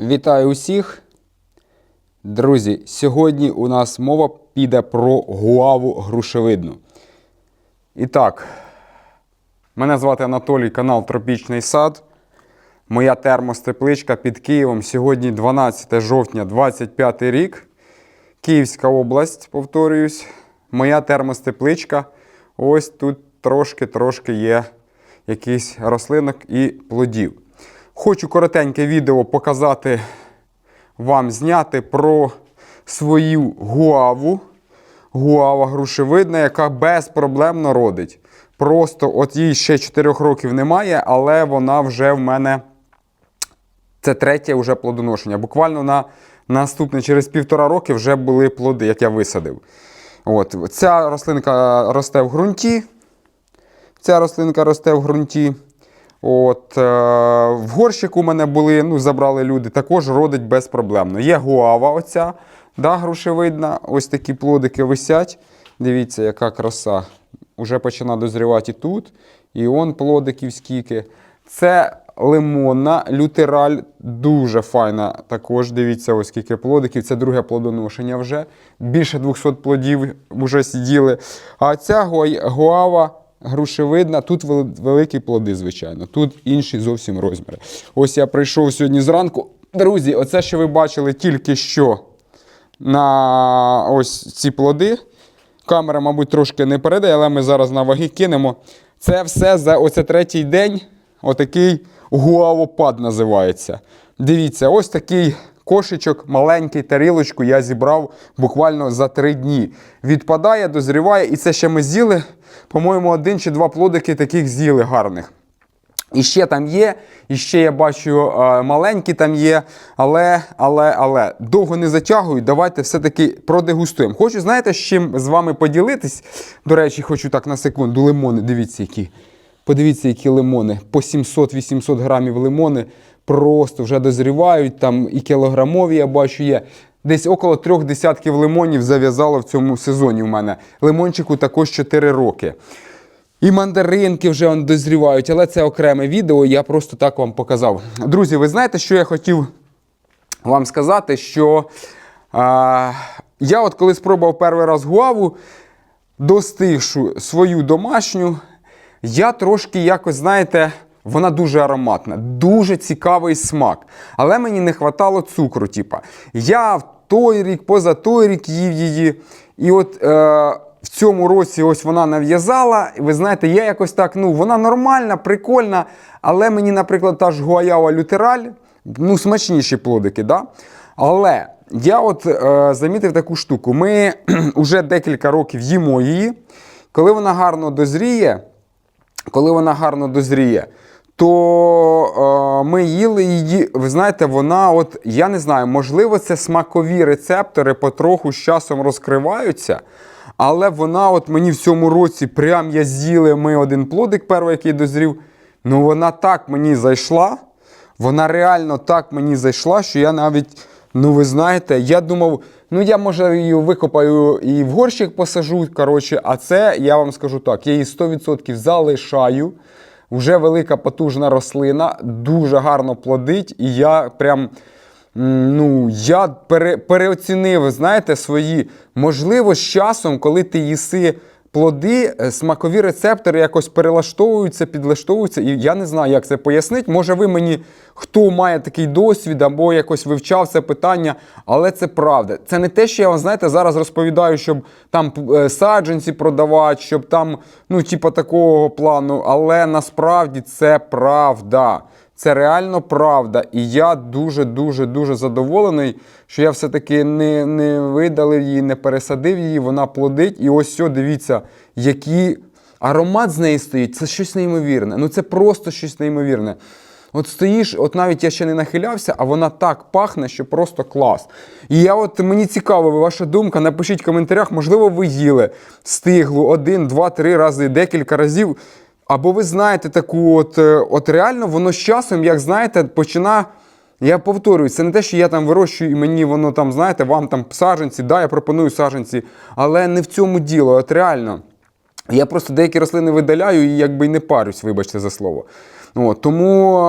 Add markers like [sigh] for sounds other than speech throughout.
Вітаю усіх. Друзі, сьогодні у нас мова піде про гуаву грушевидну. І так, мене звати Анатолій, канал Тропічний сад. Моя термостепличка під Києвом. Сьогодні 12 жовтня 25 рік. Київська область, повторююсь. Моя термостепличка. Ось тут трошки-трошки є якийсь рослинок і плодів. Хочу коротеньке відео показати вам зняти про свою гуаву. Гуава грушевидна, яка безпроблемно родить. Просто от їй ще 4 років немає, але вона вже в мене це третє вже плодоношення. Буквально на наступне через півтора роки вже були плоди, як я висадив. От. Ця рослинка росте в ґрунті. Ця рослинка росте в ґрунті. От, е, в горщику у мене були, ну, забрали люди, також родить безпроблемно. Є гуава оця, да, грушевидна, ось такі плодики висять. Дивіться, яка краса. Уже починає дозрівати і тут. І он плодиків скільки. Це лимонна, лютераль, дуже файна. Також дивіться, ось скільки плодиків. Це друге плодоношення вже. Більше 200 плодів вже сиділи. А ця гуава грушевидна, тут великі плоди, звичайно. Тут інші зовсім розміри. Ось я прийшов сьогодні зранку. Друзі, оце, що ви бачили тільки що на ось ці плоди. Камера, мабуть, трошки не передає, але ми зараз на ваги кинемо. Це все за оце третій день. Отакий гуавопад називається. Дивіться, ось такий кошечок, маленький тарілочку я зібрав буквально за три дні. Відпадає, дозріває, і це ще ми з'їли. По-моєму, один чи два плодики таких з'їли гарних. І ще там є, і ще я бачу е, маленькі там є, але, але, але довго не затягую. Давайте все-таки продегустуємо. Хочу, знаєте, з чим з вами поділитись. До речі, хочу так на секунду. Лимони, дивіться, які. Подивіться, які лимони. По 700-800 грамів лимони просто вже дозрівають. Там і кілограмові, я бачу, є. Десь около трьох десятків лимонів зав'язало в цьому сезоні у мене. Лимончику також 4 роки. І мандаринки вже дозрівають, але це окреме відео, я просто так вам показав. Друзі, ви знаєте, що я хотів вам сказати, що а, я от коли спробував перший раз гуаву, достигшу свою домашню, я трошки якось, знаєте, вона дуже ароматна, дуже цікавий смак. Але мені не вистачало цукру. Типа. Я в той рік, поза той рік їв її. І от е, в цьому році ось вона нав'язала. І ви знаєте, я якось так, ну, вона нормальна, прикольна, але мені, наприклад, та ж гуаява лютераль, ну, смачніші плодики, да? Але я от е, замітив таку штуку. Ми [clears throat] вже декілька років їмо її. Коли вона гарно дозріє, коли вона гарно дозріє, то е, ми їли її. Ви знаєте, вона, от я не знаю, можливо, це смакові рецептори потроху з часом розкриваються. Але вона, от мені в цьому році, прям я з'їли ми один плодик, перший, який дозрів. Ну вона так мені зайшла. Вона реально так мені зайшла, що я навіть, ну ви знаєте, я думав, ну я може її викопаю і в горщик посажу. коротше, А це я вам скажу так: я її 100% залишаю. Вже велика потужна рослина, дуже гарно плодить, і я прям. Ну, я пере, переоцінив, знаєте, свої можливо, з часом, коли ти їси плоди, е, смакові рецептори якось перелаштовуються, підлаштовуються. І я не знаю, як це пояснити. Може, ви мені, хто має такий досвід або якось вивчав це питання, але це правда. Це не те, що я вам знаєте, зараз розповідаю, щоб там е, саджанці продавати, щоб там, ну, типа такого плану. Але насправді це правда. Це реально правда. І я дуже-дуже дуже задоволений, що я все-таки не, не видалив її, не пересадив її, вона плодить. І ось все, дивіться, які аромат з неї стоїть. Це щось неймовірне. Ну це просто щось неймовірне. От стоїш, от навіть я ще не нахилявся, а вона так пахне, що просто клас. І я от мені цікаво, ваша думка, напишіть в коментарях, можливо, ви їли стиглу один, два, три рази, декілька разів. Або ви знаєте таку, от, е, от реально воно з часом, як знаєте, починає. Я повторюю, це не те, що я там вирощую і мені воно там, знаєте, вам там саженці, да, я пропоную саженці, але не в цьому діло. От реально. Я просто деякі рослини видаляю і якби й не парюсь, вибачте за слово. От, тому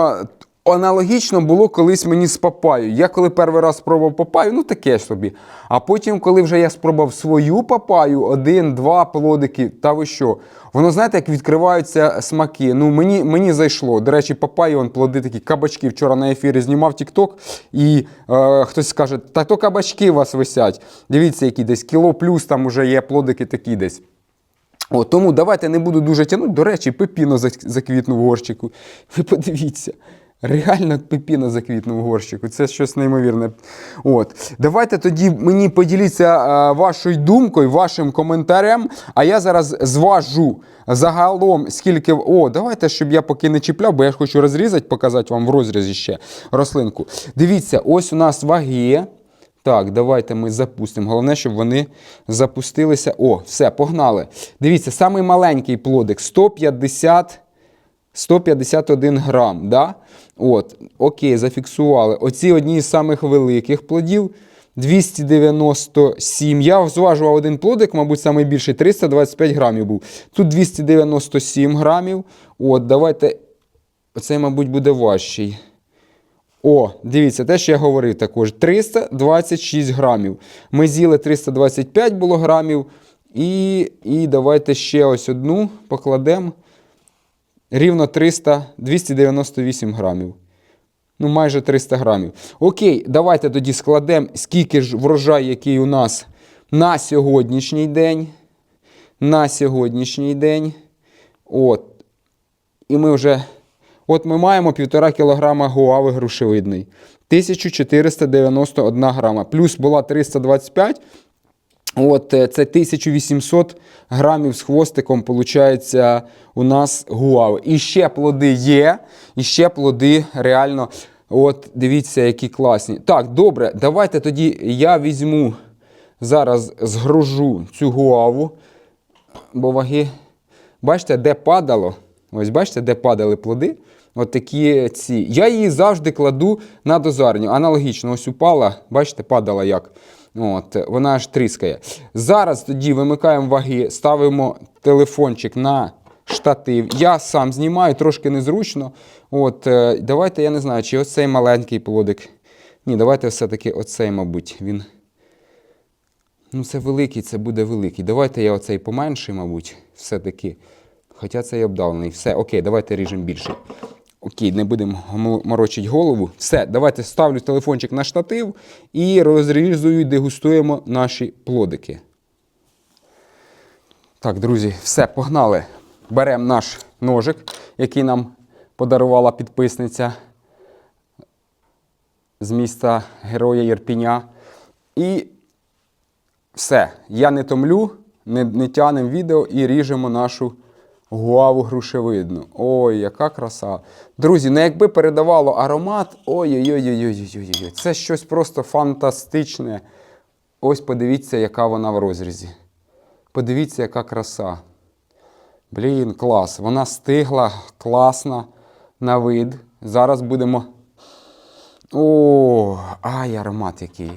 Аналогічно було колись мені з папаю. Я коли перший раз спробував папаю, ну таке собі. А потім, коли вже я спробував свою папаю, один, два плодики, та ви що? Воно знаєте, як відкриваються смаки. Ну мені мені зайшло. До речі, папаю, он плоди такі кабачки. Вчора на ефірі знімав Тікток, і е, хтось скаже, та то кабачки у вас висять. Дивіться, які десь кіло плюс там уже є плодики такі десь. О, тому давайте не буду дуже тягнути. До речі, пепіно зак- заквітнув горщику. Ви подивіться. Реально пепіно заквітнув в горщику. Це щось неймовірне. От. Давайте тоді мені поділіться е, вашою думкою, вашим коментарем. А я зараз зважу загалом, скільки. О, давайте, щоб я поки не чіпляв, бо я ж хочу розрізати, показати вам в розрізі ще рослинку. Дивіться, ось у нас ваги. Так, давайте ми запустимо. Головне, щоб вони запустилися. О, все, погнали. Дивіться, самий маленький плодик 150, 151 грам. Да? От, окей, зафіксували. Оці одні з самих великих плодів 297. Я зважував один плодик, мабуть, найбільший 325 грамів був. Тут 297 грамів. От, давайте. Оцей, мабуть, буде важчий. О, дивіться, те, що я говорив також. 326 грамів. Ми з'їли 325 було грамів. І, і давайте ще ось одну покладемо. Рівно 300, 298 грамів. Ну, майже 300 грамів. Окей, давайте тоді складемо, скільки ж врожай, який у нас на сьогоднішній день. На сьогоднішній день. От. І ми вже. От ми маємо 1,5 кг гуави грушевидний. 1491 грама. Плюс була 325. От е, це 1800 грамів з хвостиком, виходить, у нас гуави. І ще плоди є, і ще плоди реально. От дивіться, які класні. Так, добре, давайте тоді я візьму зараз згружу цю гуаву, бо ваги. Бачите, де падало? Ось бачите, де падали плоди? От такі ці. Я її завжди кладу на дозарню. Аналогічно, ось упала, бачите, падала як. От, вона аж тріскає. Зараз тоді вимикаємо ваги, ставимо телефончик на штатив. Я сам знімаю, трошки незручно. От, е, давайте, я не знаю, чи ось цей маленький плодик. Ні, давайте все-таки оцей, мабуть. Він. Ну, це великий, це буде великий. Давайте я оцей поменший, мабуть, все-таки. Хоча цей обдавлений. Все, окей, давайте ріжемо більший. Окей, не будемо мо- морочити голову. Все, давайте ставлю телефончик на штатив і розрізую дегустуємо наші плодики. Так, друзі, все, погнали. Беремо наш ножик, який нам подарувала підписниця з міста Героя Єрпіня. І все, я не томлю, не, не тянемо відео і ріжемо нашу гуаву грушевидну. Ой, яка краса. Друзі, ну якби передавало аромат, ой-ой-ой-ой-ой-ой-ой. Це щось просто фантастичне. Ось подивіться, яка вона в розрізі. Подивіться, яка краса. Блін, клас. Вона стигла, класна на вид. Зараз будемо. О, ай, аромат який.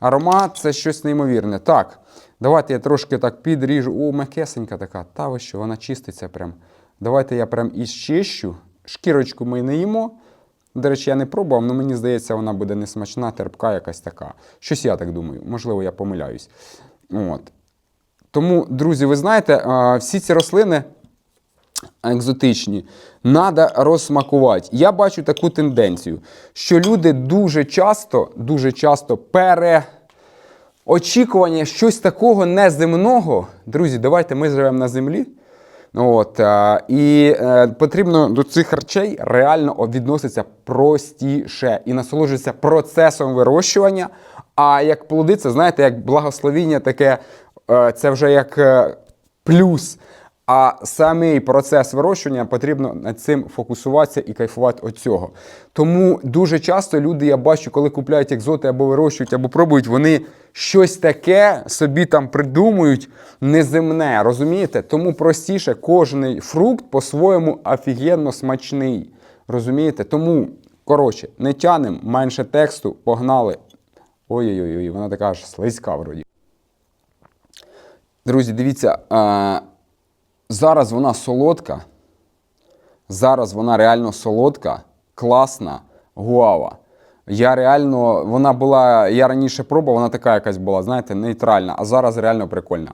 Аромат це щось неймовірне. Так, давайте я трошки так підріжу. О, м'якесенька така. Та ви що, вона чиститься прям. Давайте я прям із чищу. Шкірочку ми не їмо. До речі, я не пробував, але мені здається, вона буде несмачна, терпка якась така. Щось я так думаю. Можливо, я помиляюсь. От. Тому, друзі, ви знаєте, всі ці рослини екзотичні, треба розсмакувати. Я бачу таку тенденцію, що люди дуже часто, дуже часто пере. Очікування щось такого неземного. Друзі, давайте ми живемо на землі. От, е, і е, потрібно до цих речей реально відноситися простіше і насолоджуватися процесом вирощування. А як плоди, це знаєте, як благословіння таке, е, це вже як плюс. А самий процес вирощування потрібно над цим фокусуватися і кайфувати від цього. Тому дуже часто люди, я бачу, коли купляють екзоти або вирощують, або пробують, вони щось таке собі там придумують неземне, розумієте? Тому простіше, кожний фрукт по-своєму офігенно смачний. Розумієте? Тому, коротше, не тянемо, менше тексту, погнали. Ой-ой-ой, вона така аж слизька вроді. Друзі, дивіться. Зараз вона солодка. Зараз вона реально солодка. класна гуава. Я реально, вона була, я раніше пробував, вона така якась була, знаєте, нейтральна, а зараз реально прикольна.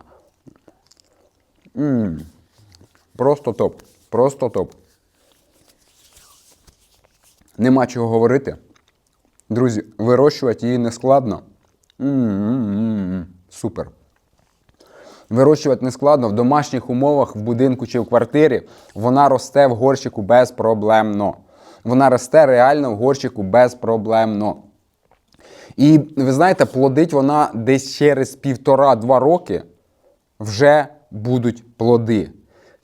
м Просто топ. Просто топ. Нема чого говорити. Друзі, вирощувати її не складно. М-м-м-м. Супер. Вирощувати не складно в домашніх умовах, в будинку чи в квартирі. Вона росте в горщику безпроблемно. Вона росте реально в горщику безпроблемно. І ви знаєте, плодить вона десь через півтора-два роки вже будуть плоди.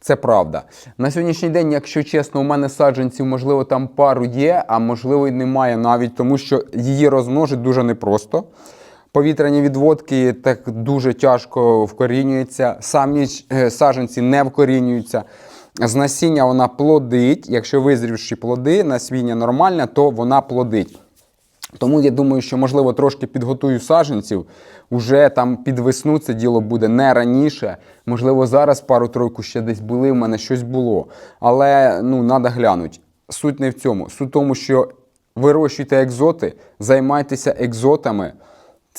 Це правда. На сьогоднішній день, якщо чесно, у мене саджанців, можливо, там пару є, а можливо, і немає навіть, тому що її розмножить дуже непросто. Повітряні відводки так дуже тяжко вкорінюються, самі е, не вкорінюються. З насіння вона плодить. Якщо визрівші плоди, насіння нормальне, то вона плодить. Тому я думаю, що можливо трошки підготую саджанців. Уже там під весну це діло буде не раніше. Можливо, зараз пару-тройку ще десь були, в мене щось було. Але ну, треба глянути. Суть не в цьому. Суть в тому, що вирощуйте екзоти, займайтеся екзотами.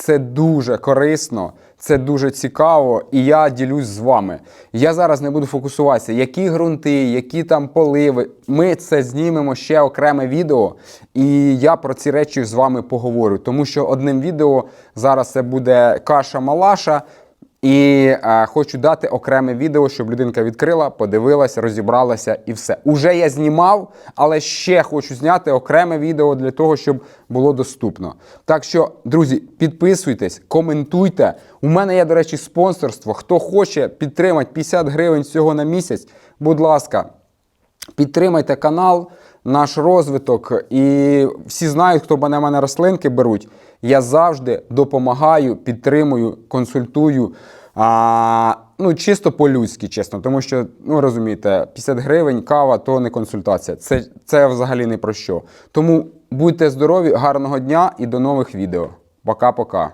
Це дуже корисно, це дуже цікаво, і я ділюсь з вами. Я зараз не буду фокусуватися, які ґрунти, які там поливи. Ми це знімемо ще окреме відео, і я про ці речі з вами поговорю. Тому що одним відео зараз це буде каша-малаша. І е, хочу дати окреме відео, щоб людинка відкрила, подивилася, розібралася і все. Уже я знімав, але ще хочу зняти окреме відео для того, щоб було доступно. Так що, друзі, підписуйтесь, коментуйте. У мене є, до речі, спонсорство. Хто хоче підтримати 50 гривень всього на місяць, будь ласка, підтримайте канал, наш розвиток. І всі знають, хто мене мене рослинки беруть. Я завжди допомагаю, підтримую, консультую. А, ну, чисто по-людськи, чесно, тому що, ну розумієте, 50 гривень кава то не консультація. Це, це взагалі не про що. Тому будьте здорові, гарного дня і до нових відео. Пока-пока.